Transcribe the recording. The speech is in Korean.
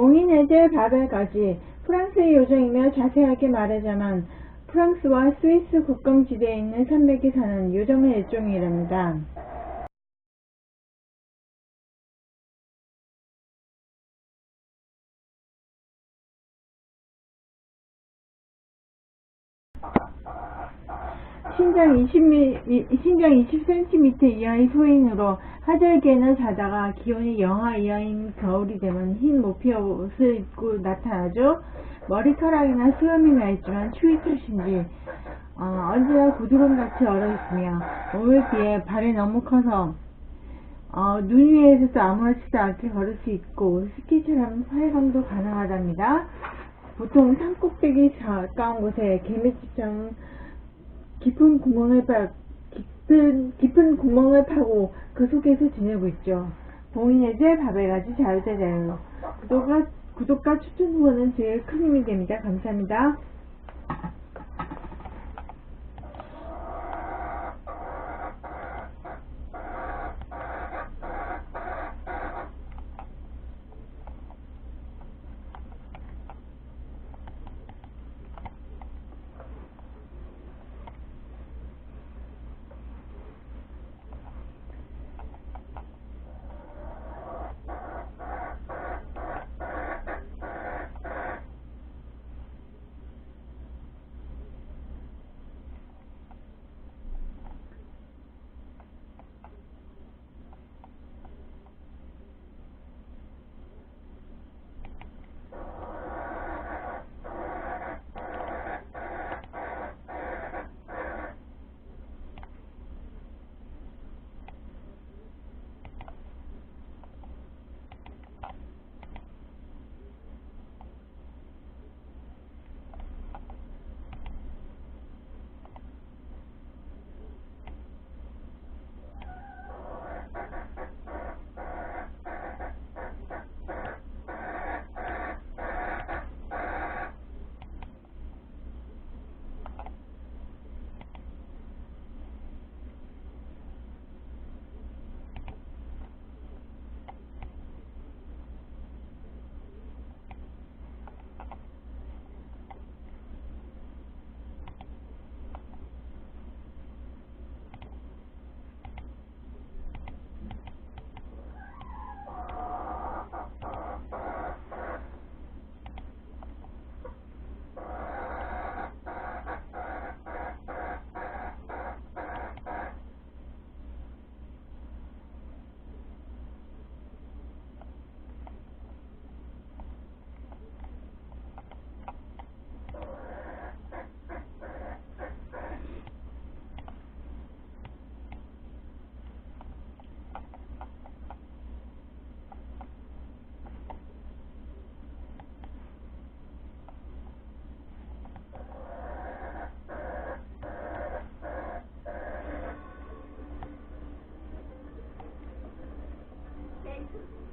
봉인해제 바벨까지 프랑스의 요정이며 자세하게 말하자면 프랑스와 스위스 국경지대에 있는 산맥에 사는 요정의 일종이랍니다. 신장 20mm, 신장 20cm 이하의 소인으로 하절개나 자다가 기온이 영하 이하인 겨울이 되면 흰 모피 옷을 입고 나타나죠. 머리카락이나 수염이 나 있지만 추위 탓인지 어, 언제나 구두론같이 얼어있으며 몸에 비해 발이 너무 커서 어, 눈 위에서도 아무렇지도 않게 걸을 수 있고 스키처럼 활강도 가능하답니다. 보통 산 꼭대기 가까운 곳에 개미집처럼 깊은 구멍을 파, 깊은, 깊은 구멍을 파고 그 속에서 지내고 있죠. 봉인해제 바벨가지 자유자자유. 구독과, 구독과 추천 후원은 제일 큰 힘이 됩니다. 감사합니다. Washington.